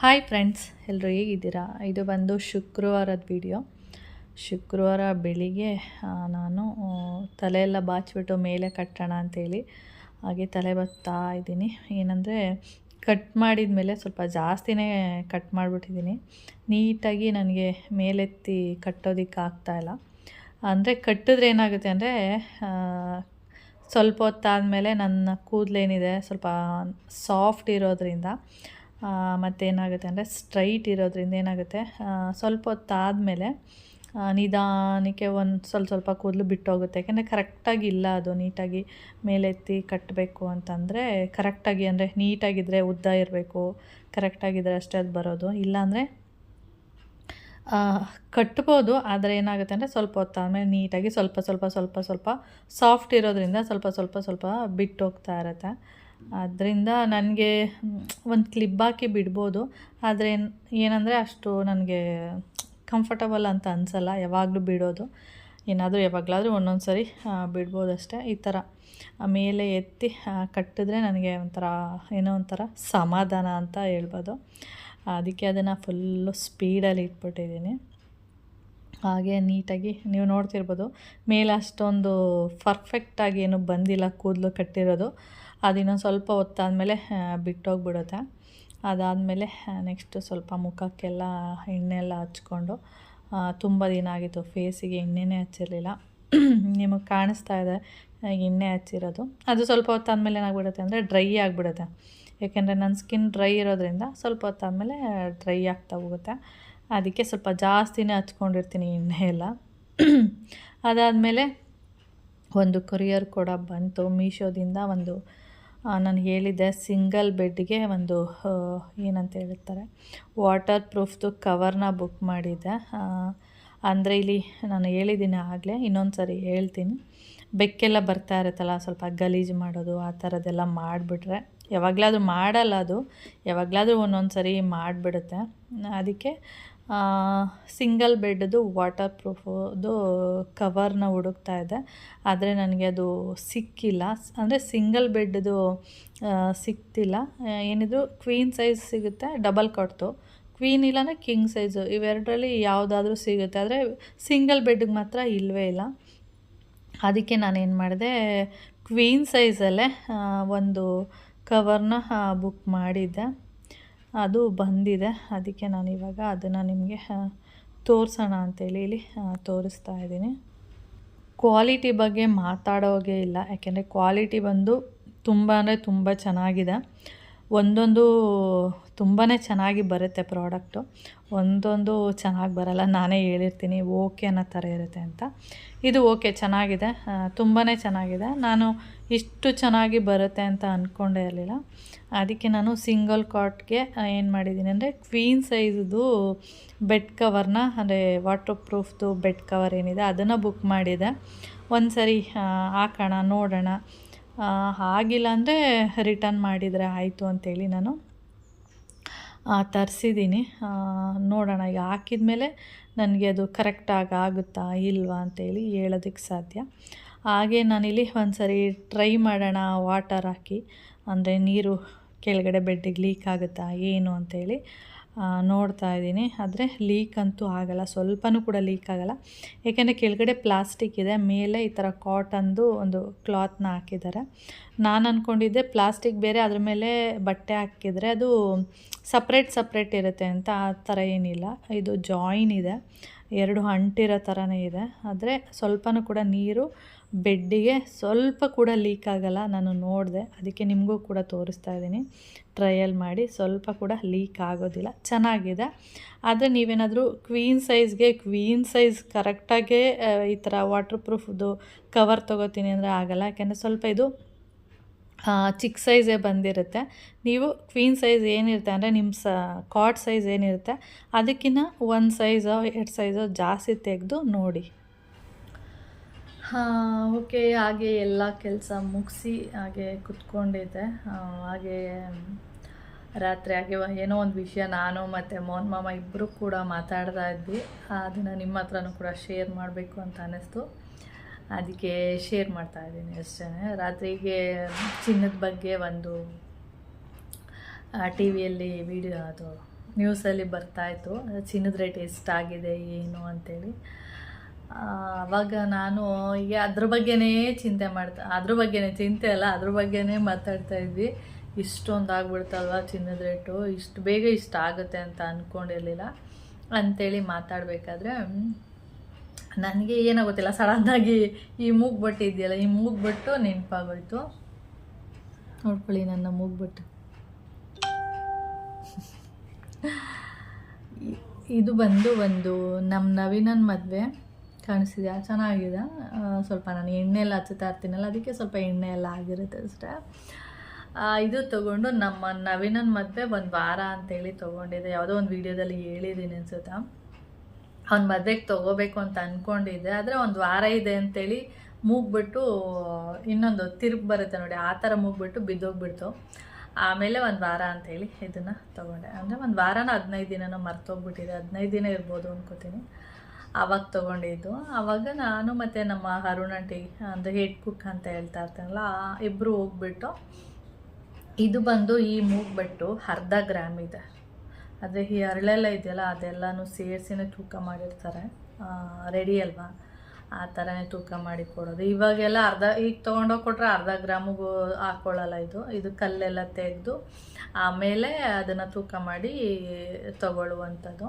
Hi friends ಎಲ್ಲರೂ ಹೇಗಿದ್ದೀರಾ? ಇದು ಬಂದು ಶುಕ್ರವಾರದ ವಿಡಿಯೋ ಶುಕ್ರವಾರ ಬೆಳಿಗ್ಗೆ ನಾನು ತಲೆಯೆಲ್ಲ ಬಾಚಿಬಿಟ್ಟು ಮೇಲೆ ಕಟ್ಟೋಣ ಅಂತೇಳಿ, ಹಾಗೆ ತಲೆ ಬತ್ತಾ ಇದ್ದೀನಿ. ಏನಂದರೆ ಕಟ್ ಮಾಡಿದ ಮೇಲೆ ಸ್ವಲ್ಪ ಜಾಸ್ತಿನೇ ಕಟ್ ಮಾಡಿಬಿಟ್ಟಿದ್ದೀನಿ. ನೀಟಾಗಿ ನನಗೆ ಮೇಲೆತ್ತಿ ಕಟ್ಟೋದಕ್ಕೆ ಆಗ್ತಾಯಿಲ್ಲ ಅಂದರೆ ಕಟ್ಟಿದ್ರೆ ಏನಾಗುತ್ತೆ ಅಂದರೆ ಸ್ವಲ್ಪ ಹೊತ್ತಾದಮೇಲೆ ನನ್ನ ಕೂದಲೇನಿದೆ, ಸ್ವಲ್ಪ ಸಾಫ್ಟ್ ಇರೋದ್ರಿಂದ ಮತ್ತು ಏನಾಗುತ್ತೆ ಅಂದರೆ ಸ್ಟ್ರೈಟ್ ಇರೋದ್ರಿಂದ ಏನಾಗುತ್ತೆ? ಸ್ವಲ್ಪ ಹೊತ್ತಾದಮೇಲೆ ನಿಧಾನಕ್ಕೆ ಒಂದು ಸ್ವಲ್ಪ ಸ್ವಲ್ಪ ಕೂದಲು ಬಿಟ್ಟೋಗುತ್ತೆ. ಯಾಕೆಂದರೆ ಕರೆಕ್ಟಾಗಿ ಇಲ್ಲ ಅದು ನೀಟಾಗಿ ಮೇಲೆತ್ತಿ ಕಟ್ಟಬೇಕು ಅಂತಂದರೆ ಕರೆಕ್ಟಾಗಿ ಅಂದರೆ ನೀಟಾಗಿದ್ದರೆ ಉದ್ದ ಇರಬೇಕು ಕರೆಕ್ಟಾಗಿದ್ದರೆ ಅಷ್ಟೇ ಅದು ಬರೋದು. ಇಲ್ಲಾಂದರೆ ಕಟ್ಬೋದು, ಆದರೆ ಏನಾಗುತ್ತೆ ಅಂದರೆ ಸ್ವಲ್ಪ ಹೊತ್ತಾದಮೇಲೆ ನೀಟಾಗಿ ಸ್ವಲ್ಪ ಸ್ವಲ್ಪ ಸ್ವಲ್ಪ ಸ್ವಲ್ಪ ಸಾಫ್ಟ್ ಇರೋದ್ರಿಂದ ಸ್ವಲ್ಪ ಸ್ವಲ್ಪ ಸ್ವಲ್ಪ ಬಿಟ್ಟು ಹೋಗ್ತಾ ಇರುತ್ತೆ. ಅದರಿಂದ ನನಗೆ ಒಂದು ಕ್ಲಿಪ್ ಹಾಕಿ ಬಿಡ್ಬೋದು. ಆದರೆ ಏನಂದರೆ ಅಷ್ಟು ನನಗೆ ಕಂಫರ್ಟಬಲ್ ಅಂತ ಅನಿಸಲ್ಲ ಯಾವಾಗಲೂ ಬಿಡೋದು. ಏನಾದರೂ ಯಾವಾಗಲಾದರೂ ಒಂದೊಂದು ಸರಿ ಆ, ಬಿಡ್ಬೋದು ಅಷ್ಟೇ. ಈ ಥರ ಮೇಲೆ ಎತ್ತಿ ಕಟ್ಟಿದ್ರೆ ನನಗೆ ಒಂಥರ ಏನೋ ಒಂಥರ ಸಮಾಧಾನ ಅಂತ ಹೇಳ್ಬೋದು. ಅದಕ್ಕೆ ಅದನ್ನು ಫುಲ್ಲು ಸ್ಪೀಡಲ್ಲಿ ಇಟ್ಬಿಟ್ಟಿದ್ದೀನಿ. ಹಾಗೆ ನೀಟಾಗಿ ನೀವು ನೋಡ್ತಿರ್ಬೋದು. ಮೇಲೆ ಅಷ್ಟೊಂದು ಪರ್ಫೆಕ್ಟಾಗಿ ಏನು ಬಂದಿಲ್ಲ, ಕೂದಲು ಕಟ್ಟಿರೋದು. ಅದು ಇನ್ನೊಂದು ಸ್ವಲ್ಪ ಹೊತ್ತಾದಮೇಲೆ ಬಿಟ್ಟೋಗ್ಬಿಡುತ್ತೆ. ಅದಾದಮೇಲೆ ನೆಕ್ಸ್ಟು ಸ್ವಲ್ಪ ಮುಖಕ್ಕೆಲ್ಲ ಎಣ್ಣೆ ಎಲ್ಲ ಹಚ್ಕೊಂಡು ತುಂಬ ದಿನ ಆಗಿತ್ತು. ಫೇಸಿಗೆ ಎಣ್ಣೆನೇ ಹಚ್ಚಿರಲಿಲ್ಲ. ನಿಮಗೆ ಕಾಣಿಸ್ತಾ ಇದೆ ಎಣ್ಣೆ ಹಚ್ಚಿರೋದು. ಅದು ಸ್ವಲ್ಪ ಹೊತ್ತಾದಮೇಲೆ ಏನಾಗ್ಬಿಡುತ್ತೆ ಅಂದರೆ ಡ್ರೈ ಆಗಿಬಿಡುತ್ತೆ. ಏಕೆಂದರೆ ನನ್ನ ಸ್ಕಿನ್ ಡ್ರೈ ಇರೋದ್ರಿಂದ ಸ್ವಲ್ಪ ಹೊತ್ತಾದಮೇಲೆ ಡ್ರೈ ಆಗ್ತಾ ಹೋಗುತ್ತೆ. ಅದಕ್ಕೆ ಸ್ವಲ್ಪ ಜಾಸ್ತಿನೇ ಹಚ್ಕೊಂಡಿರ್ತೀನಿ ಎಣ್ಣೆ ಎಲ್ಲ. ಅದಾದಮೇಲೆ ಒಂದು ಕೊರಿಯರ್ ಕೂಡ ಬಂತು ಮೀಶೋದಿಂದ ಒಂದು ನಾನು ಹೇಳಿದ್ದೆ ಸಿಂಗಲ್ ಬೆಡ್ಗೆ ಒಂದು ಏನಂತ ಹೇಳ್ತಾರೆ ವಾಟರ್ ಪ್ರೂಫ್ದು ಕವರ್ನ ಬುಕ್ ಮಾಡಿದ್ದೆ. ಅಂದರೆ ಇಲ್ಲಿ ನಾನು ಹೇಳಿದ್ದೀನಿ ಆಗಲೇ ಇನ್ನೊಂದು ಸರಿ ಹೇಳ್ತೀನಿ. ಬೆಕ್ಕೆಲ್ಲ ಬರ್ತಾ ಇರುತ್ತಲ್ಲ, ಸ್ವಲ್ಪ ಗಲೀಜು ಮಾಡೋದು, ಆ ಥರದ್ದೆಲ್ಲ ಮಾಡಿಬಿಟ್ರೆ, ಯಾವಾಗಲಾದ್ರೂ ಮಾಡಲ್ಲ ಅದು, ಯಾವಾಗಲಾದ್ರೂ ಒಂದೊಂದು ಸರಿ ಮಾಡಿಬಿಡುತ್ತೆ. ಅದಕ್ಕೆ ಸಿಂಗಲ್ ಬೆಡ್ದು ವಾಟರ್ ಪ್ರೂಫದು ಕವರ್ನ ಹುಡುಕ್ತಾ ಇದ್ದೆ ಆದರೆ ನನಗೆ ಅದು ಸಿಕ್ಕಿಲ್ಲ. ಅಂದರೆ ಸಿಂಗಲ್ ಬೆಡ್ದು ಸಿಕ್ತಿಲ್ಲ. ಏನಿದ್ರು ಏನಿದು ಕ್ವೀನ್ ಸೈಜ್ ಸಿಗುತ್ತೆ, ಡಬಲ್ ಕಟ್ತು ಕ್ವೀನ್ ಇಲ್ಲಾಂದರೆ ಕಿಂಗ್ ಸೈಜು. ಇವೆರಡರಲ್ಲಿ ಯಾವುದಾದ್ರೂ ಸಿಗುತ್ತೆ. ಆದರೆ ಸಿಂಗಲ್ ಬೆಡ್ಗೆ ಮಾತ್ರ ಇಲ್ಲವೇ ಇಲ್ಲ. ಅದಕ್ಕೆ ನಾನೇನು ಮಾಡಿದೆ, ಕ್ವೀನ್ ಸೈಜಲ್ಲೇ ಒಂದು ಕವರ್ನ ಬುಕ್ ಮಾಡಿದ್ದೆ. ಅದು ಬಂದಿದೆ. ಅದಕ್ಕೆ ನಾನು ಇವಾಗ ಅದನ್ನು ನಿಮಗೆ ತೋರಿಸೋಣ ಅಂತೇಳಿ ಇಲ್ಲಿ ತೋರಿಸ್ತಾ ಇದ್ದೀನಿ. ಕ್ವಾಲಿಟಿ ಬಗ್ಗೆ ಮಾತಾಡೋಗೆ ಇಲ್ಲ. ಯಾಕೆಂದರೆ ಕ್ವಾಲಿಟಿ ಬಂದು ತುಂಬ ಅಂದರೆ ತುಂಬ ಚೆನ್ನಾಗಿದೆ. ಒಂದೊಂದು ತುಂಬಾ ಚೆನ್ನಾಗಿ ಬರುತ್ತೆ ಪ್ರಾಡಕ್ಟು. ಒಂದೊಂದು ಚೆನ್ನಾಗಿ ಬರಲ್ಲ, ನಾನೇ ಹೇಳಿರ್ತೀನಿ ಓಕೆ ಅನ್ನೋ ಥರ ಇರುತ್ತೆ ಅಂತ. ಇದು ಓಕೆ, ಚೆನ್ನಾಗಿದೆ. ತುಂಬಾ ಚೆನ್ನಾಗಿದೆ. ನಾನು ಇಷ್ಟು ಚೆನ್ನಾಗಿ ಬರುತ್ತೆ ಅಂತ ಅಂದ್ಕೊಂಡೇ ಇರಲಿಲ್ಲ. ಅದಕ್ಕೆ ನಾನು ಸಿಂಗಲ್ ಕಾಟ್ಗೆ ಏನು ಮಾಡಿದ್ದೀನಿ ಅಂದರೆ ಕ್ವೀನ್ ಸೈಜ್ದು ಬೆಡ್ ಕವರ್ನ, ಅಂದರೆ ವಾಟರ್ ಪ್ರೂಫ್ದು ಬೆಡ್ ಕವರ್ ಏನಿದೆ ಅದನ್ನು ಬುಕ್ ಮಾಡಿದೆ. ಒಂದು ಸರಿ ಹಾಕೋಣ, ನೋಡೋಣ. ಆಗಿಲ್ಲ ಅಂದರೆ ರಿಟರ್ನ್ ಮಾಡಿದರೆ ಆಯಿತು ಅಂತೇಳಿ ನಾನು ತರಿಸಿದ್ದೀನಿ ನೋಡೋಣ, ಈಗ ಹಾಕಿದ ಮೇಲೆ ನನಗೆ ಅದು ಕರೆಕ್ಟಾಗಿ ಆಗುತ್ತಾ ಇಲ್ವಾ ಅಂತೇಳಿ ಹೇಳೋದಕ್ಕೆ ಸಾಧ್ಯ. ಹಾಗೆ ನಾನಿಲ್ಲಿ ಒಂದು ಸರಿ ಟ್ರೈ ಮಾಡೋಣ ವಾಟರ್ ಹಾಕಿ. ಅಂದರೆ ನೀರು ಕೆಳಗಡೆ ಬೆಡ್ಡಿಗೆ ಲೀಕ್ ಆಗುತ್ತಾ ಏನು ಅಂತೇಳಿ. ನೋಡ್ತಾ ಇದ್ದೀನಿ. ಆದರೆ ಲೀಕ್ ಅಂತೂ ಆಗಲ್ಲ. ಸ್ವಲ್ಪನೂ ಕೂಡ ಲೀಕ್ ಆಗಲ್ಲ. ಏಕೆಂದರೆ ಕೆಳಗಡೆ ಪ್ಲಾಸ್ಟಿಕ್ ಇದೆ. ಮೇಲೆ ಈ ಥರ ಕಾಟನ್ದು ಒಂದು ಕ್ಲಾತ್ನ ಹಾಕಿದ್ದಾರೆ. ನಾನು ಅಂದ್ಕೊಂಡಿದ್ದೆ ಪ್ಲಾಸ್ಟಿಕ್ ಬೇರೆ, ಅದ್ರ ಮೇಲೆ ಬಟ್ಟೆ ಹಾಕಿದರೆ ಅದು ಸಪ್ರೇಟ್ ಸಪ್ರೇಟ್ ಇರುತ್ತೆ ಅಂತ ಆ ಥರ ಏನಿಲ್ಲ. ಇದು ಜಾಯಿನ್ ಇದೆ. ಎರಡು ಅಂಟಿರೋ ಥರನೇ ಇದೆ. ಆದರೆ ಸ್ವಲ್ಪನೂ ಕೂಡ ನೀರು ಬೆಡ್ಡಿಗೆ ಸ್ವಲ್ಪ ಕೂಡ ಲೀಕ್ ಆಗಲ್ಲ, ನಾನು ನೋಡಿದೆ. ಅದಕ್ಕೆ ನಿಮಗೂ ಕೂಡ ತೋರಿಸ್ತಾ ಇದ್ದೀನಿ. ಟ್ರಯಲ್ ಮಾಡಿ ಸ್ವಲ್ಪ ಕೂಡ ಲೀಕ್ ಆಗೋದಿಲ್ಲ. ಚೆನ್ನಾಗಿದೆ. ಆದರೆ ನೀವೇನಾದರೂ ಕ್ವೀನ್ ಸೈಜ್ಗೆ ಕ್ವೀನ್ ಸೈಜ್ ಕರೆಕ್ಟಾಗೇ ಈ ಥರ ವಾಟರ್ ಪ್ರೂಫ್ದು ಕವರ್ ತೊಗೋತೀನಿ ಅಂದರೆ ಆಗಲ್ಲ. ಯಾಕೆಂದರೆ ಸ್ವಲ್ಪ ಇದು ಚಿಕ್ಕ ಸೈಜೇ ಬಂದಿರುತ್ತೆ. ನೀವು ಕ್ವೀನ್ ಸೈಜ್ ಏನಿರುತ್ತೆ ಅಂದರೆ ನಿಮ್ಮ ಸ ಕಾಟ್ ಸೈಜ್ ಏನಿರುತ್ತೆ ಅದಕ್ಕಿಂತ ಒಂದು ಸೈಜೋ ಎರಡು ಸೈಜೋ ಜಾಸ್ತಿ ತೆಗೆದು ನೋಡಿ. ಓಕೆ ಹಾಗೆ ಎಲ್ಲ ಕೆಲಸ ಮುಗಿಸಿ ಹಾಗೆ ಕುತ್ಕೊಂಡಿದ್ದೆ. ಹಾಗೆ ರಾತ್ರಿ ಹಾಗೆ ಏನೋ ಒಂದು ವಿಷಯ ನಾನು ಮತ್ತು ಮೋಹನ್ ಮಾಮ ಇಬ್ಬರು ಕೂಡ ಮಾತಾಡ್ತಾ ಇದ್ವಿ. ಅದನ್ನು ನಿಮ್ಮ ಹತ್ರನೂ ಕೂಡ ಶೇರ್ ಮಾಡಬೇಕು ಅಂತ ಅನ್ನಿಸ್ತು. ಅದಕ್ಕೆ ಶೇರ್ ಮಾಡ್ತಾ ಇದ್ದೀನಿ ಅಷ್ಟೇ. ರಾತ್ರಿಗೆ ಚಿನ್ನದ ಬಗ್ಗೆ ಒಂದು ಟಿ ವಿಯಲ್ಲಿ ವಿಡಿಯೋ ಅದು ನ್ಯೂಸಲ್ಲಿ ಬರ್ತಾಯಿತ್ತು ಚಿನ್ನದ ರೇಟ್ ಎಷ್ಟಾಗಿದೆ ಏನು ಅಂತೇಳಿ. ಅವಾಗ ನಾನು ಈಗ ಅದ್ರ ಬಗ್ಗೆನೇ ಚಿಂತೆ ಮಾಡ್ತಾ, ಅದ್ರ ಬಗ್ಗೆನೇ ಚಿಂತೆ ಅಲ್ಲ, ಅದ್ರ ಬಗ್ಗೆನೇ ಮಾತಾಡ್ತಾ ಇದ್ವಿ. ಇಷ್ಟೊಂದು ಆಗ್ಬಿಡ್ತಲ್ವ ಚಿನ್ನದ ರೇಟು? ಇಷ್ಟು ಬೇಗ ಇಷ್ಟ ಆಗುತ್ತೆ ಅಂತ ಅಂದ್ಕೊಂಡಿರಲಿಲ್ಲ ಅಂಥೇಳಿ ಮಾತಾಡಬೇಕಾದ್ರೆ, ನನಗೆ ಏನೋ ಗೊತ್ತಿಲ್ಲ ಸಡನ್ನಾಗಿ ಈ ಮೂಗ್ ಬಟ್ಟು ಇದೆಯಲ್ಲ, ಈ ಮೂಗ್ ಬಟ್ಟು ನೆನಪಾಗೋಯ್ತು. ನೋಡ್ಕೊಳ್ಳಿ ನನ್ನ ಮೂಗ್ ಬಟ್ಟು. ಇದು ಬಂದು ಒಂದು ನಮ್ಮ ನವೀನನ್ ಮದುವೆ. ಕಾಣಿಸಿದೆ ಚೆನ್ನಾಗಿದೆ. ಸ್ವಲ್ಪ ನಾನು ಎಣ್ಣೆ ಎಲ್ಲ ಹಚ್ಚುತ್ತಾ ಇರ್ತೀನಲ್ಲ, ಅದಕ್ಕೆ ಸ್ವಲ್ಪ ಎಣ್ಣೆ ಎಲ್ಲ ಆಗಿರುತ್ತೆ ಅಷ್ಟೇ. ಇದು ತಗೊಂಡು ನಮ್ಮ ನವೀನನ್ ಮದುವೆ ಒಂದು ವಾರ ಅಂತೇಳಿ ತೊಗೊಂಡಿದ್ದೆ ಯಾವುದೋ ಒಂದು ವೀಡಿಯೋದಲ್ಲಿ ಹೇಳಿದ್ದೀನಿ ಅನ್ಸುತ್ತಾ. ಅವ್ನ ಮದುವೆಗೆ ತೊಗೋಬೇಕು ಅಂತ ಅಂದ್ಕೊಂಡಿದ್ದೆ ಆದರೆ ಒಂದು ವಾರ ಇದೆ ಅಂತೇಳಿ ಮೂಗ್ಬಿಟ್ಟು, ಇನ್ನೊಂದು ತಿರುಗಿ ಬರುತ್ತೆ ನೋಡಿ, ಆ ಥರ ಮೂಗ್ಬಿಟ್ಟು ಬಿದ್ದೋಗ್ಬಿಡ್ತು. ಆಮೇಲೆ ಒಂದು ವಾರ ಅಂತೇಳಿ ಇದನ್ನು ತೊಗೊಂಡೆ. ಅಂದರೆ ಒಂದು ವಾರನ ಹದಿನೈದು ದಿನನೂ ಮರ್ತೋಗ್ಬಿಟ್ಟಿದೆ. ಹದಿನೈದು ದಿನ ಇರ್ಬೋದು ಅನ್ಕೋತೀನಿ. ಆವಾಗ ತೊಗೊಂಡಿದ್ದು. ಆವಾಗ ನಾನು ಮತ್ತು ನಮ್ಮ ಅರುಣ್ ಆಂಟಿ ಅಂದರೆ ಹೆಡ್ ಕುಕ್ ಅಂತ ಹೇಳ್ತಾ ಇರ್ತಾರಲ್ಲ ಇಬ್ಬರು ಹೋಗ್ಬಿಟ್ಟು ಇದು ಬಂದು ಈ ಮೂಗ್ಬಟ್ಟು ಅರ್ಧ ಗ್ರಾಮ್ ಇದೆ. ಆದರೆ ಈ ಅರಳೆಲ್ಲ ಇದೆಯಲ್ಲ, ಅದೆಲ್ಲನೂ ಸೇರಿಸಿನೇ ತೂಕ ಮಾಡಿರ್ತಾರೆ. ರೆಡಿ ಅಲ್ವಾ? ಆ ಥರನೇ ತೂಕ ಮಾಡಿ ಕೊಡೋದು. ಇವಾಗೆಲ್ಲ ಅರ್ಧ, ಈಗ ತೊಗೊಂಡೋಗಿ ಕೊಟ್ಟರೆ ಅರ್ಧ ಗ್ರಾಮಿಗೂ ಹಾಕ್ಕೊಳ್ಳಲ್ಲ ಇದು. ಇದು ಕಲ್ಲೆಲ್ಲ ತೆಗೆದು ಆಮೇಲೆ ಅದನ್ನು ತೂಕ ಮಾಡಿ ತಗೊಳ್ಳುವಂಥದ್ದು.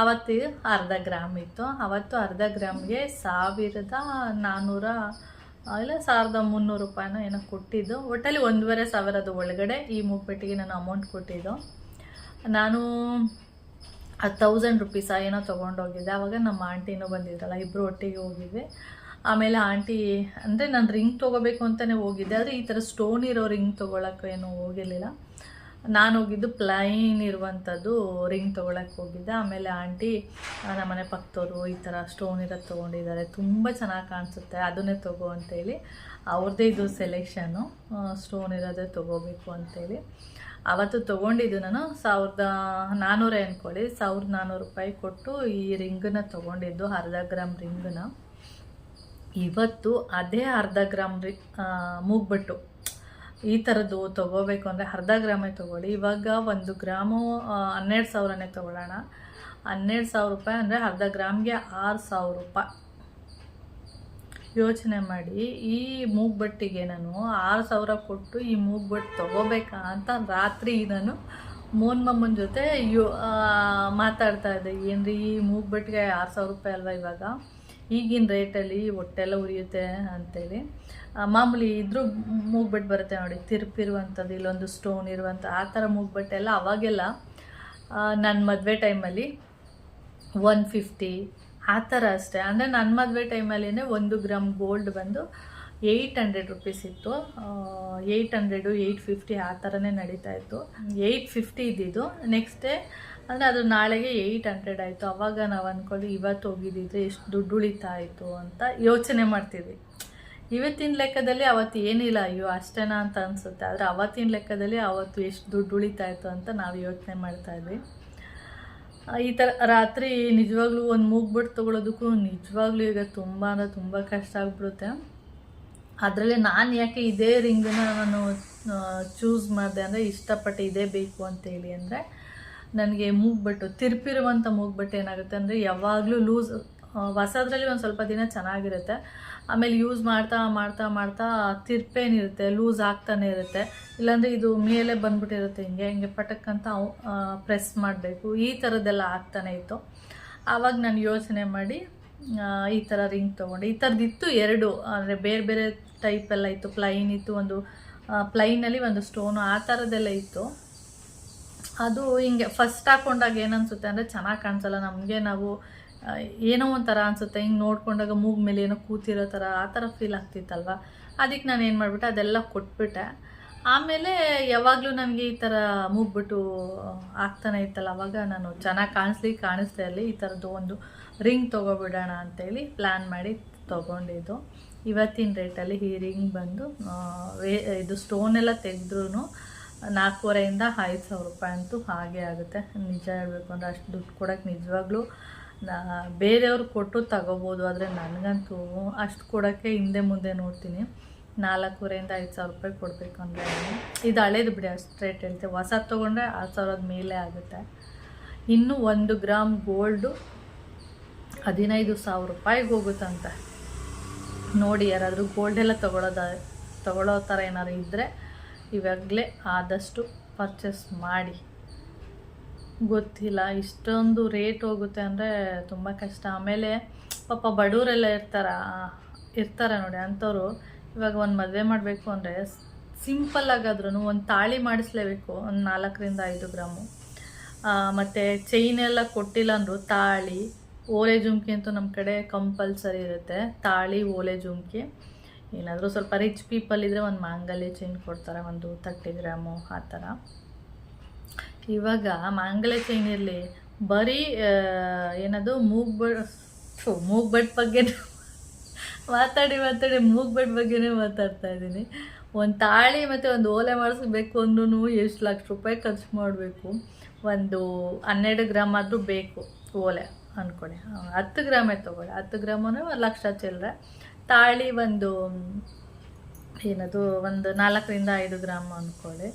ಆವತ್ತು ಅರ್ಧ ಗ್ರಾಮ್ ಇತ್ತು. ಅವತ್ತು ಅರ್ಧ ಗ್ರಾಮ್ಗೆ ಸಾವಿರದ ನಾನ್ನೂರ ಇಲ್ಲ ಸಾವಿರದ ಮುನ್ನೂರು ರೂಪಾಯಿನೋ ಏನೋ ಕೊಟ್ಟಿದ್ದು. ಒಟ್ಟಲ್ಲಿ ಒಂದೂವರೆ ಸಾವಿರದ ಒಳಗಡೆ ಈ ಮೂಪೆಟ್ಟಿಗೆ ನಾನು ಅಮೌಂಟ್ ಕೊಟ್ಟಿದ್ದು. ನಾನು ತೌಸಂಡ್ ರುಪೀಸ ಏನೋ ತೊಗೊಂಡೋಗಿದ್ದೆ. ಆವಾಗ ನಮ್ಮ ಆಂಟಿನೂ ಬಂದಿದ್ರಲ್ಲ ಇಬ್ಬರು ಒಟ್ಟಿಗೆ ಹೋಗಿದ್ವಿ. ಆಮೇಲೆ ಆಂಟಿ ಅಂದರೆ ನಾನು ರಿಂಗ್ ತೊಗೋಬೇಕು ಅಂತಲೇ ಹೋಗಿದ್ದೆ. ಆದರೆ ಈ ಥರ ಸ್ಟೋನ್ ಇರೋ ರಿಂಗ್ ತೊಗೊಳಕ್ಕೆ ಏನೂ ಹೋಗಿರಲಿಲ್ಲ. ನಾನು ಹೋಗಿದ್ದು ಪ್ಲೈನ್ ಇರುವಂಥದ್ದು ರಿಂಗ್ ತೊಗೊಳಕ್ಕೆ ಹೋಗಿದ್ದೆ. ಆಮೇಲೆ ಆಂಟಿ ನಮ್ಮ ಮನೆ ಪಕ್ಕದವರು ಈ ಥರ ಸ್ಟೋನ್ ಇರೋದು ತೊಗೊಂಡಿದ್ದಾರೆ. ತುಂಬ ಚೆನ್ನಾಗಿ ಕಾಣಿಸುತ್ತೆ. ಅದನ್ನೇ ತಗೋ ಅಂತೇಳಿ. ಅವ್ರದ್ದೇ ಇದು ಸೆಲೆಕ್ಷನ್ನು ಸ್ಟೋನ್ ಇರೋದೇ ತೊಗೋಬೇಕು ಅಂತೇಳಿ. ಅವತ್ತು ತೊಗೊಂಡಿದ್ದು ನಾನು ಸಾವಿರದ ನಾನ್ನೂರೇ ಅಂದ್ಕೊಳ್ಳಿ ಸಾವಿರದ ನಾನ್ನೂರು ರೂಪಾಯಿ ಕೊಟ್ಟು ಈ ರಿಂಗನ್ನ ತೊಗೊಂಡಿದ್ದು, ಅರ್ಧ ಗ್ರಾಮ್ ರಿಂಗನ್ನ ಇವತ್ತು ಅದೇ ಅರ್ಧ ಗ್ರಾಮ್ ರಿ ಮೂಗ್ಬಟ್ಟು. ಈ ಥರದ್ದು ತೊಗೋಬೇಕು ಅಂದರೆ ಅರ್ಧ ಗ್ರಾಮೇ ತೊಗೊಳ್ಳಿ. ಇವಾಗ ಒಂದು ಗ್ರಾಮು ಹನ್ನೆರಡು ಸಾವಿರನೇ ತೊಗೊಳ್ಳೋಣ. ಹನ್ನೆರಡು ಸಾವಿರ ರೂಪಾಯಿ ಅಂದರೆ ಅರ್ಧ ಗ್ರಾಮ್ಗೆ ಆರು ಸಾವಿರ ರೂಪಾಯಿ. ಯೋಚನೆ ಮಾಡಿ, ಈ ಮೂಗ್ಬಟ್ಟಿಗೆ ನಾನು ಆರು ಸಾವಿರ ಕೊಟ್ಟು ಈ ಮೂಗ್ಬಟ್ಟು ತೊಗೋಬೇಕಾ ಅಂತ ರಾತ್ರಿ ನಾನು ಮೋನ್ ಜೊತೆ ಯೋ ಮಾತಾಡ್ತಾ ಇದ್ದೆ. ಏನ್ರಿ ಈ ಮೂಗ್ಬಟ್ಟಿಗೆ ಆರು ಸಾವಿರ ರೂಪಾಯಿ ಅಲ್ವಾ ಇವಾಗ? ಈಗಿನ ರೇಟಲ್ಲಿ ಹೊಟ್ಟೆಲ್ಲ ಉರಿಯುತ್ತೆ ಅಂತೇಳಿ. ಮಾಮೂಲಿ ಇದ್ರೂ ಮೂಗ್ಬಿಟ್ಟು ಬರುತ್ತೆ ನೋಡಿ ತಿರುಪಿರುವಂಥದ್ದು ಇಲ್ಲೊಂದು ಸ್ಟೋನ್ ಇರುವಂಥ, ಆ ಥರ ಮೂಗ್ಬಿಟ್ಟೆಲ್ಲ ಅವಾಗೆಲ್ಲ ನನ್ನ ಮದುವೆ ಟೈಮಲ್ಲಿ ಒನ್ ಫಿಫ್ಟಿ ಆ ಥರ ಅಷ್ಟೇ. ಅಂದರೆ ನನ್ನ ಮದುವೆ ಟೈಮಲ್ಲಿನೇ ಒಂದು ಗ್ರಾಮ್ ಗೋಲ್ಡ್ ಬಂದು ಏಯ್ಟ್ ಹಂಡ್ರೆಡ್ ರುಪೀಸ್ ಇತ್ತು. ಏಯ್ಟ್ ಹಂಡ್ರೆಡು ಏಯ್ಟ್ ಫಿಫ್ಟಿ ಆ ಥರನೇ ನಡೀತಾ ಇತ್ತು. ಏಯ್ಟ್ ಫಿಫ್ಟಿ ಇದ್ದಿದ್ದು. ನೆಕ್ಸ್ಟ್ ಡೇ ಅಂದರೆ ಅದು ನಾಳೆಗೆ ಏಯ್ಟ್ ಹಂಡ್ರೆಡ್ ಆಯಿತು. ಅವಾಗ ನಾವು ಅಂದ್ಕೊಳ್ಳಿ ಇವತ್ತು ಹೋಗಿದ್ದಿದ್ರೆ ಎಷ್ಟು ದುಡ್ಡು ಉಳಿತಾಯಿತು ಅಂತ ಯೋಚನೆ ಮಾಡ್ತಿದ್ವಿ ಇವತ್ತಿನ ಲೆಕ್ಕದಲ್ಲಿ ಅವತ್ತು ಏನಿಲ್ಲ, ಅಯ್ಯೋ ಅಷ್ಟೇನಾ ಅಂತ ಅನಿಸುತ್ತೆ. ಆದರೆ ಅವತ್ತಿನ ಲೆಕ್ಕದಲ್ಲಿ ಅವತ್ತು ಎಷ್ಟು ದುಡ್ಡು ಉಳಿತಾಯಿತು ಅಂತ ನಾವು ಯೋಚನೆ ಮಾಡ್ತಾ ಇದ್ವಿ. ಈ ಥರ ರಾತ್ರಿ ನಿಜವಾಗ್ಲೂ ಒಂದು ಮೂಗ್ಬಿಟ್ಟು ತೊಗೊಳೋದಕ್ಕೂ ನಿಜವಾಗ್ಲೂ ಈಗ ತುಂಬ ಅಂದರೆ ತುಂಬ ಕಷ್ಟ ಆಗ್ಬಿಡುತ್ತೆ. ಅದರಲ್ಲಿ ನಾನು ಯಾಕೆ ಇದೇ ರಿಂಗನ್ನು ನಾನು ಚೂಸ್ ಮಾಡಿದೆ ಅಂದರೆ ಇಷ್ಟಪಟ್ಟು ಇದೇ ಬೇಕು ಅಂತೇಳಿ ಅಂದರೆ ನನಗೆ ಮೂಗ್ಬಟ್ಟು ತಿರ್ಪಿರುವಂಥ ಮೂಗ್ಬಟ್ಟು ಏನಾಗುತ್ತೆ ಅಂದರೆ ಯಾವಾಗಲೂ ಲೂಸ್ ಹೊಸದ್ರಲ್ಲಿ ಒಂದು ಸ್ವಲ್ಪ ದಿನ ಚೆನ್ನಾಗಿರುತ್ತೆ. ಆಮೇಲೆ ಯೂಸ್ ಮಾಡ್ತಾ ಮಾಡ್ತಾ ಮಾಡ್ತಾ ತಿರ್ಪೇನಿರುತ್ತೆ ಲೂಸ್ ಆಗ್ತಾನೆ ಇರುತ್ತೆ. ಇಲ್ಲಾಂದರೆ ಇದು ಮೇಲೆ ಬಂದ್ಬಿಟ್ಟಿರುತ್ತೆ ಹಿಂಗೆ ಹಿಂಗೆ ಪಟಕ್ಕಂತ ಪ್ರೆಸ್ ಮಾಡಬೇಕು. ಈ ಥರದ್ದೆಲ್ಲ ಆಗ್ತಾನೆ ಇತ್ತು. ಆವಾಗ ನಾನು ಯೋಚನೆ ಮಾಡಿ ಈ ಥರ ರಿಂಗ್ ತೊಗೊಂಡೆ. ಈ ಥರದ್ದು ಇತ್ತು ಎರಡು ಅಂದರೆ ಬೇರೆ ಬೇರೆ ಟೈಪೆಲ್ಲ ಇತ್ತು. ಪ್ಲೈನ್ ಇತ್ತು ಒಂದು ಪ್ಲೈನಲ್ಲಿ ಒಂದು ಸ್ಟೋನು ಆ ಥರದ್ದೆಲ್ಲ ಇತ್ತು. ಅದು ಹಿಂಗೆ ಫಸ್ಟ್ ಹಾಕೊಂಡಾಗ ಏನನ್ಸುತ್ತೆ ಅಂದರೆ ಚೆನ್ನಾಗಿ ಕಾಣಿಸಲ್ಲ, ನಮಗೆ ನಾವು ಏನೋ ಒಂಥರ ಅನಿಸುತ್ತೆ. ಹಿಂಗೆ ನೋಡ್ಕೊಂಡಾಗ ಮೂಗ್ ಮೇಲೆ ಏನೋ ಕೂತಿರೋ ಥರ, ಆ ಥರ ಫೀಲ್ ಆಗ್ತಿತ್ತಲ್ವ? ಅದಕ್ಕೆ ನಾನು ಏನು ಮಾಡಿಬಿಟ್ಟೆ, ಅದೆಲ್ಲ ಕೊಟ್ಬಿಟ್ಟೆ. ಆಮೇಲೆ ಯಾವಾಗಲೂ ನನಗೆ ಈ ಥರ ಮೂಗ್ಬಿಟ್ಟು ಆಗ್ತಾನೆ ಇತ್ತಲ್ಲ, ಅವಾಗ ನಾನು ಚೆನ್ನಾಗಿ ಕಾಣಿಸ್ಲಿ ಕಾಣಿಸ್ತಾ ಇರಲಿ, ಈ ಥರದ್ದು ಒಂದು ರಿಂಗ್ ತೊಗೊಬಿಡೋಣ ಅಂತೇಳಿ ಪ್ಲ್ಯಾನ್ ಮಾಡಿ ತೊಗೊಂಡಿದ್ದು. ಇವತ್ತಿನ ರೇಟಲ್ಲಿ ಈ ರಿಂಗ್ ಬಂದು ವೇ- ಇದು ಸ್ಟೋನ್ ಎಲ್ಲ ತೆಗೆದ್ರೂ ನಾಲ್ಕೂವರೆಯಿಂದ ಐದು ಸಾವಿರ ರೂಪಾಯಿ ಅಂತೂ ಹಾಗೆ ಆಗುತ್ತೆ. ನಿಜ ಹೇಳಬೇಕು ಅಂದರೆ ಅಷ್ಟು ದುಡ್ಡು ಕೊಡೋಕ್ಕೆ ನಿಜವಾಗ್ಲೂ ನಾ ಬೇರೆಯವ್ರು ಕೊಟ್ಟು ತಗೋಬೋದು, ಆದರೆ ನನಗಂತೂ ಅಷ್ಟು ಕೊಡೋಕ್ಕೆ ಹಿಂದೆ ಮುಂದೆ ನೋಡ್ತೀನಿ. ನಾಲ್ಕೂವರೆಯಿಂದ ಐದು ಸಾವಿರ ರೂಪಾಯಿ ಕೊಡಬೇಕು ಅಂದರೆ ಇದು ಹಳೇದು ಬಿಡಿ, ಅಷ್ಟು ರೇಟ್ ಹೇಳ್ತೆ. ಹೊಸ ತೊಗೊಂಡ್ರೆ ಆರು ಸಾವಿರದ ಮೇಲೆ ಆಗುತ್ತೆ. ಇನ್ನು ಒಂದು ಗ್ರಾಮ್ ಗೋಲ್ಡು ಹದಿನೈದು ಸಾವಿರ ರೂಪಾಯಿಗೆ ಹೋಗುತ್ತಂತೆ. ನೋಡಿ, ಯಾರಾದರೂ ಗೋಲ್ಡೆಲ್ಲ ತೊಗೊಳೋದ ತಗೊಳ್ಳೋ ಥರ ಏನಾದ್ರು ಇದ್ದರೆ ಇವಾಗಲೇ ಆದಷ್ಟು ಪರ್ಚೇಸ್ ಮಾಡಿ. ಗೊತ್ತಿಲ್ಲ, ಇಷ್ಟೊಂದು ರೇಟ್ ಹೋಗುತ್ತೆ ಅಂದರೆ ತುಂಬ ಕಷ್ಟ. ಆಮೇಲೆ ಪಾಪ ಬಡವರೆಲ್ಲ ಇರ್ತಾರ, ಇರ್ತಾರೆ ನೋಡಿ ಅಂಥವ್ರು. ಇವಾಗ ಒಂದು ಮದುವೆ ಮಾಡಬೇಕು ಅಂದರೆ ಸಿಂಪಲ್ ಆಗಾದ್ರೂ ಒಂದು ತಾಳಿ ಮಾಡಿಸ್ಲೇಬೇಕು, ಒಂದು ನಾಲ್ಕರಿಂದ ಐದು ಗ್ರಾಮು. ಮತ್ತು ಚೈನ್ ಎಲ್ಲ ಕೊಟ್ಟಿಲ್ಲ ಅಂದರು ತಾಳಿ, ಓಲೆ ಜುಮ್ಕಿ ಅಂತೂ ನಮ್ಮ ಕಡೆ ಕಂಪಲ್ಸರಿ ಇರುತ್ತೆ. ತಾಳಿ, ಓಲೆ ಜುಮ್ಕಿ. ಏನಾದರೂ ಸ್ವಲ್ಪ ರಿಚ್ ಪೀಪಲ್ ಇದ್ದರೆ ಒಂದು ಮಾಂಗಲ್ಯ ಚೈನ್ ಕೊಡ್ತಾರೆ ಒಂದು ತರ್ಟಿ ಗ್ರಾಮು ಆ ಥರ. ಇವಾಗ ಮಾಂಗಲ್ಯ ಚೈನ್ ಇರಲಿ ಬರೀ ಏನದು ಮೂಗ್ ಬಡ್ ಥು, ಮೂಗ್ ಬಡ್ ಬಗ್ಗೆ ಮಾತಾಡಿ ಮಾತಾಡಿ ಮೂಗ್ ಬಡ್ ಬಗ್ಗೆನೇ ಮಾತಾಡ್ತಾ ಇದ್ದೀನಿ. ಒಂದು ತಾಳಿ ಮತ್ತು ಒಂದು ಓಲೆ ಮಾಡಿಸ್ಬೇಕು ಅಂದ್ರೂ ಎಷ್ಟು ಲಕ್ಷ ರೂಪಾಯಿ ಖರ್ಚು ಮಾಡಬೇಕು. ಒಂದು ಹನ್ನೆರಡು ಗ್ರಾಮ್ ಆದರೂ ಬೇಕು ಓಲೆ ಅಂದ್ಕೊಳ್ಳಿ ಹತ್ತು ಗ್ರಾಮೇ ತೊಗೊಳ್ಳಿ. ಹತ್ತು ಗ್ರಾಮನೇ ಒಂದು ಲಕ್ಷ ಚಿಲ್ಲರೆ ತಾಳಿ ಒಂದು ಏನದು ಒಂದು ನಾಲ್ಕರಿಂದ ಐದು ಗ್ರಾಮ್ ಅಂದ್ಕೊಳ್ಳಿ.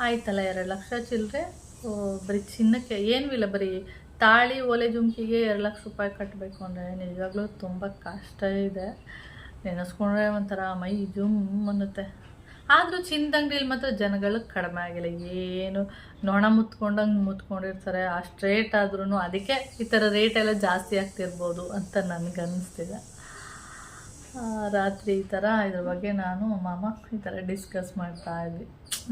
ಆಯ್ತಲ್ಲ ಎರಡು ಲಕ್ಷ ಚಿಲ್ಲರೆ ಬರೀ ಚಿನ್ನಕ್ಕೆ ಏನೂ ಇಲ್ಲ ಬರೀ ತಾಳಿ ಒಲೆ ಜುಮ್ಕಿಗೆ ಎರಡು ಲಕ್ಷ ರೂಪಾಯಿ ಕಟ್ಟಬೇಕು ಅಂದರೆ ನಿಜವಾಗ್ಲೂ ತುಂಬ ಕಷ್ಟ ಇದೆ. ನೆನೆಸ್ಕೊಂಡ್ರೆ ಒಂಥರ ಮೈ ಜುಮ್ ಅನ್ನುತ್ತೆ. ಆದರೂ ಚಿನ್ನದ ಅಂಗಡಿಲಿ ಮಾತ್ರ ಜನಗಳು ಕಡಿಮೆ ಆಗಿಲ್ಲ. ಏನು ನೊಣ ಮುತ್ಕೊಂಡಂಗೆ ಮುತ್ಕೊಂಡಿರ್ತಾರೆ. ಅಷ್ಟು ರೇಟ್ ಆದ್ರೂ ಅದಕ್ಕೆ ಈ ಥರ ರೇಟ್ ಎಲ್ಲ ಜಾಸ್ತಿ ಆಗ್ತಿರ್ಬೋದು ಅಂತ ನನಗೆ ಅನ್ನಿಸ್ತಿದೆ ಆ, ರಾತ್ರಿ ಈ ಥರ ಇದ್ರ ಬಗ್ಗೆ ನಾನು ಮಾಮ ಈ ಥರ ಡಿಸ್ಕಸ್ ಮಾಡ್ತಾ ಇದ್ವಿ.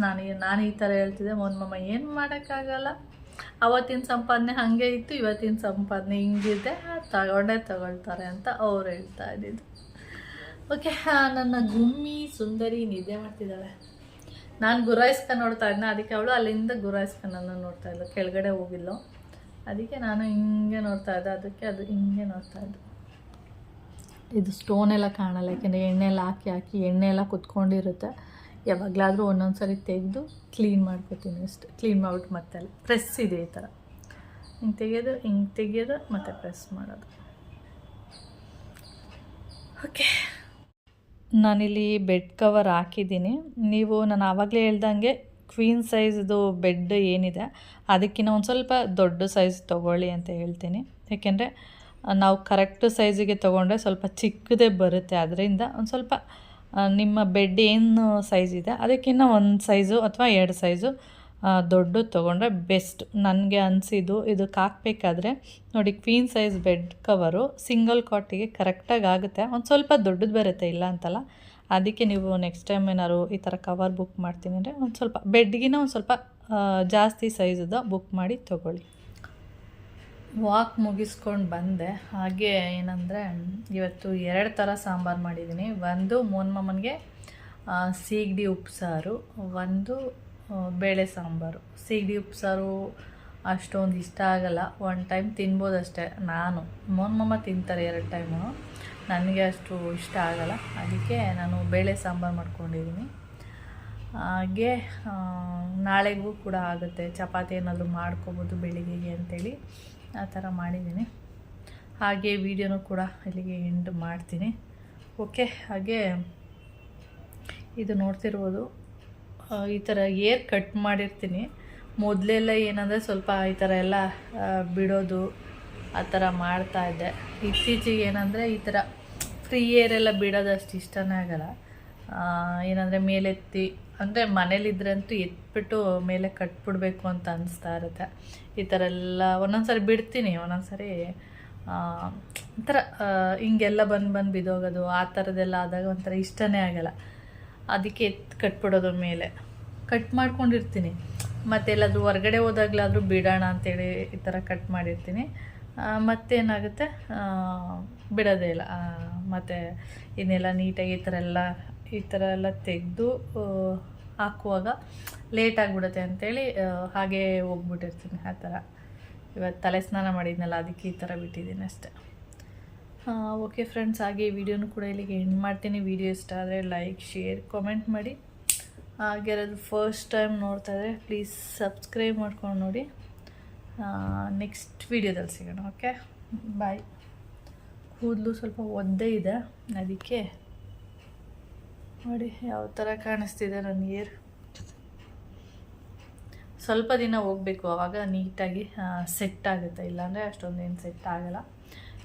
ನಾನು ನಾನು ಈ ಥರ ಹೇಳ್ತಿದ್ದೆ ಒಂದು ಮಾಮ ಏನು ಮಾಡೋಕ್ಕಾಗಲ್ಲ. ಅವತ್ತಿನ ಸಂಪಾದನೆ ಹಾಗೆ ಇತ್ತು, ಇವತ್ತಿನ ಸಂಪಾದನೆ ಹಿಂಗಿದೆ ತಗೊಂಡೇ ತಗೊಳ್ತಾರೆ ಅಂತ ಅವ್ರು ಹೇಳ್ತಾ ಇದ್ದಿದ್ದು. ಓಕೆ ನನ್ನ ಗುಮ್ಮಿ ಸುಂದರಿ ನಿದ್ದೆ ಮಾಡ್ತಿದ್ದಾಳೆ. ನಾನು ಗುರಾಯಿಸ್ಕ ನೋಡ್ತಾ ಇದ್ನ, ಅದಕ್ಕೆ ಅವಳು ಅಲ್ಲಿಂದ ಗುರಾಯಿಸ್ಕ ನನ್ನ ನೋಡ್ತಾ ಇದ್ಲು, ಕೆಳಗಡೆ ಹೋಗಿಲ್ಲ. ಅದಕ್ಕೆ ನಾನು ಹಿಂಗೆ ನೋಡ್ತಾ ಇದ್ದೆ, ಅದಕ್ಕೆ ಅದು ಹಿಂಗೆ ನೋಡ್ತಾ ಇದ್ದೆ. ಇದು ಸ್ಟೋನ್ ಎಲ್ಲ ಕಾಣಲ್ಲ, ಯಾಕೆಂದರೆ ಎಣ್ಣೆ ಎಲ್ಲ ಹಾಕಿ ಹಾಕಿ ಎಣ್ಣೆ ಎಲ್ಲ ಕುತ್ಕೊಂಡಿರುತ್ತೆ. ಯಾವಾಗಲಾದರೂ ಒಂದೊಂದು ಸರಿ ತೆಗೆದು ಕ್ಲೀನ್ ಮಾಡ್ಕೊತೀನಿ ಅಷ್ಟೆ. ಕ್ಲೀನ್ ಮಾಡ್ಬಿಟ್ಟು ಮತ್ತೆ ಅಲ್ಲಿ ಪ್ರೆಸ್ ಇದೆ ಈ ಥರ. ಹಿಂಗೆ ತೆಗೆಯೋದು ಹಿಂಗೆ ತೆಗೆಯೋದು ಮತ್ತು ಪ್ರೆಸ್ ಮಾಡೋದು. ಓಕೆ ನಾನಿಲ್ಲಿ ಬೆಡ್ ಕವರ್ ಹಾಕಿದ್ದೀನಿ. ನೀವು ನಾನು ಆವಾಗಲೇ ಹೇಳ್ದಂಗೆ ಕ್ವೀನ್ ಸೈಜ್ದು ಬೆಡ್ ಏನಿದೆ ಅದಕ್ಕಿಂತ ಒಂದು ಸ್ವಲ್ಪ ದೊಡ್ಡ ಸೈಜ್ ತೊಗೊಳ್ಳಿ ಅಂತ ಹೇಳ್ತೀನಿ. ಯಾಕೆಂದರೆ ನಾವು ಕರೆಕ್ಟ್ ಸೈಜಿಗೆ ತೊಗೊಂಡ್ರೆ ಸ್ವಲ್ಪ ಚಿಕ್ಕದೇ ಬರುತ್ತೆ. ಅದರಿಂದ ಒಂದು ಸ್ವಲ್ಪ ನಿಮ್ಮ ಬೆಡ್ ಏನು ಸೈಜ್ ಇದೆ ಅದಕ್ಕಿಂತ ಒಂದು ಸೈಜು ಅಥವಾ ಎರಡು ಸೈಜು ದೊಡ್ಡದು ತೊಗೊಂಡ್ರೆ ಬೆಸ್ಟ್ ನನಗೆ ಅನಿಸಿದ್ದು ಇದಕ್ಕೆ ಹಾಕ್ಬೇಕಾದ್ರೆ ನೋಡಿ queen size bed cover single ಕಾಟಿಗೆ ಕರೆಕ್ಟಾಗಿ ಆಗುತ್ತೆ. ಒಂದು ಸ್ವಲ್ಪ ದೊಡ್ಡದು ಬರುತ್ತೆ, ಇಲ್ಲ ಅಂತಲ್ಲ. ಅದಕ್ಕೆ ನೀವು ನೆಕ್ಸ್ಟ್ ಟೈಮ್ ಏನಾದ್ರು ಈ ಥರ ಕವರ್ ಬುಕ್ ಮಾಡ್ತೀನಿ ಅಂದರೆ ಒಂದು ಸ್ವಲ್ಪ ಬೆಡ್ಗಿನ ಒಂದು ಸ್ವಲ್ಪ ಜಾಸ್ತಿ ಸೈಜದ ಬುಕ್ ಮಾಡಿ ತೊಗೊಳ್ಳಿ. ವಾಕ್ ಮುಗಿಸ್ಕೊಂಡು ಬಂದೆ. ಹಾಗೆ ಏನಂದರೆ, ಇವತ್ತು ಎರಡು ಥರ ಸಾಂಬಾರು ಮಾಡಿದ್ದೀನಿ ಒಂದು ಮೋನ್ಮಮ್ಮನಿಗೆ ಸೀಗಡಿ ಉಪ್ಸಾರು ಒಂದು ಬೇಳೆ ಸಾಂಬಾರು. ಸೀಗಡಿ ಉಪ್ಸಾರು ಅಷ್ಟೊಂದು ಇಷ್ಟ ಆಗಲ್ಲ. ಒನ್ ಟೈಮ್ ತಿನ್ಬೋದು ಅಷ್ಟೇ ನಾನು ಮೋನ್ಮಮ್ಮ ತಿಂತಾರೆ ಎರಡು ಟೈಮು. ನನಗೆ ಅಷ್ಟು ಇಷ್ಟ ಆಗಲ್ಲ. ಅದಕ್ಕೆ ನಾನು ಬೇಳೆ ಸಾಂಬಾರು ಮಾಡ್ಕೊಂಡಿದ್ದೀನಿ ಹಾಗೆ ನಾಳೆಗೂ ಕೂಡ ಆಗುತ್ತೆ. ಚಪಾತಿ ಏನಾದರೂ ಮಾಡ್ಕೋಬೋದು ಬೆಳಿಗ್ಗೆಗೆ ಅಂತೇಳಿ. ಆ ಥರ ಮಾಡಿದ್ದೀನಿ. ಹಾಗೆ ವಿಡಿಯೋನೂ ಕೂಡ ಇಲ್ಲಿಗೆ ಎಂಡ್ ಮಾಡ್ತೀನಿ. ಓಕೆ ಹಾಗೆ ಇದು ನೋಡ್ತಿರ್ಬೋದು. ಈ ಥರ ಏರ್ ಕಟ್ ಮಾಡಿರ್ತೀನಿ. ಮೊದಲೆಲ್ಲ ಏನಂದರೆ ಸ್ವಲ್ಪ ಈ ಥರ ಎಲ್ಲ ಬಿಡೋದು ಆ ಥರ ಮಾಡ್ತಾ ಇದ್ದೆ. ಇತ್ತೀಚೆಗೆ ಏನಂದರೆ ಈ ಥರ ಫ್ರೀ ಏರ್ ಎಲ್ಲ ಬಿಡೋದು ಅಷ್ಟು ಇಷ್ಟನೇ ಆಗಲ್ಲ. ಏನಂದರೆ ಮೇಲೆತ್ತಿ ಅಂದರೆ ಮನೇಲಿದ್ರಂತೂ ಎತ್ಬಿಟ್ಟು ಮೇಲೆ ಕಟ್ಬಿಡ್ಬೇಕು ಅಂತ ಅನಿಸ್ತಾ ಇರುತ್ತೆ. ಈ ಥರ ಎಲ್ಲ ಒಂದೊಂದು ಸರಿ ಬಿಡ್ತೀನಿ ಒಂದೊಂದು ಸರಿ ಆ, ಒಂಥರ ಹಿಂಗೆಲ್ಲ ಬಂದು ಬಂದು ಬಿದ್ದೋಗೋದು ಆ ಥರದ್ದೆಲ್ಲ ಆದಾಗ ಒಂಥರ ಇಷ್ಟನೇ ಆಗಲ್ಲ. ಅದಕ್ಕೆ ಎತ್ತು ಕಟ್ಬಿಡೋದು ಮೇಲೆ. ಕಟ್ ಮಾಡ್ಕೊಂಡಿರ್ತೀನಿ. ಮತ್ತೆ ಎಲ್ಲಾದರೂ ಹೊರಗಡೆ ಹೋದಾಗಲಾದರೂ ಬಿಡೋಣ ಅಂತೇಳಿ ಈ ಥರ ಕಟ್ ಮಾಡಿರ್ತೀನಿ. ಮತ್ತೇನಾಗುತ್ತೆ? ಬಿಡೋದೇ ಇಲ್ಲ. ಮತ್ತು ಇನ್ನೆಲ್ಲ ನೀಟಾಗಿ ಈ ಥರ ಎಲ್ಲ ಈ ಥರ ಎಲ್ಲ ತೆಗೆದು ಹಾಕುವಾಗ ಲೇಟ್ ಆಗಿಬಿಡುತ್ತೆ ಅಂತೇಳಿ ಹಾಗೇ ಹೋಗ್ಬಿಟ್ಟಿರ್ತೀನಿ ಆ ಥರ. ಇವತ್ತು ತಲೆ ಸ್ನಾನ ಮಾಡಿದ್ನಲ್ಲ, ಅದಕ್ಕೆ ಈ ಥರ ಬಿಟ್ಟಿದ್ದೀನಿ ಅಷ್ಟೆ. ಓಕೆ ಫ್ರೆಂಡ್ಸ್ ಹಾಗೆ ವಿಡಿಯೋನು ಕೂಡ ಇಲ್ಲಿಗೆ ಎಂಡ್ ಮಾಡ್ತೀನಿ. ವಿಡಿಯೋ ಇಷ್ಟ ಆದರೆ ಲೈಕ್ ಶೇರ್ ಕಾಮೆಂಟ್ ಮಾಡಿ. ಹಾಗೆ ಅದು ಫಸ್ಟ್ ಟೈಮ್ ನೋಡ್ತಾ ಇದ್ದರೆ ಪ್ಲೀಸ್ ಸಬ್ಸ್ಕ್ರೈಬ್ ಮಾಡ್ಕೊಂಡು ನೋಡಿ. ನೆಕ್ಸ್ಟ್ ವಿಡಿಯೋದಲ್ಲಿ ಸಿಗೋಣ ಓಕೆ ಬಾಯ್ ಕೂದಲು ಸ್ವಲ್ಪ ಒದ್ದೆ ಇದೆ, ಅದಕ್ಕೆ ನೋಡಿ, ಯಾವ ಥರ ಕಾಣಿಸ್ತಿದೆ ನನ್ನ ಏರ್ ಸ್ವಲ್ಪ ದಿನ ಹೋಗಬೇಕು ಆವಾಗ ನೀಟಾಗಿ ಸೆಟ್ ಆಗುತ್ತೆ. ಇಲ್ಲಾಂದರೆ ಅಷ್ಟೊಂದೇನು ಸೆಟ್ ಆಗಲ್ಲ.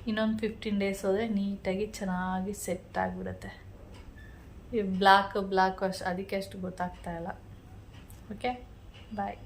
ಇನ್ನೊಂದು ಫಿಫ್ಟೀನ್ ಡೇಸ್ ಹೋದರೆ ನೀಟಾಗಿ ಚೆನ್ನಾಗಿ ಸೆಟ್ ಆಗಿಬಿಡುತ್ತೆ. ಈ ಬ್ಲ್ಯಾಕ್ ಬ್ಲ್ಯಾಕ್ ಅಷ್ಟು, ಅದಕ್ಕೆ ಅಷ್ಟು ಗೊತ್ತಾಗ್ತಾ ಇಲ್ಲ. Okay bye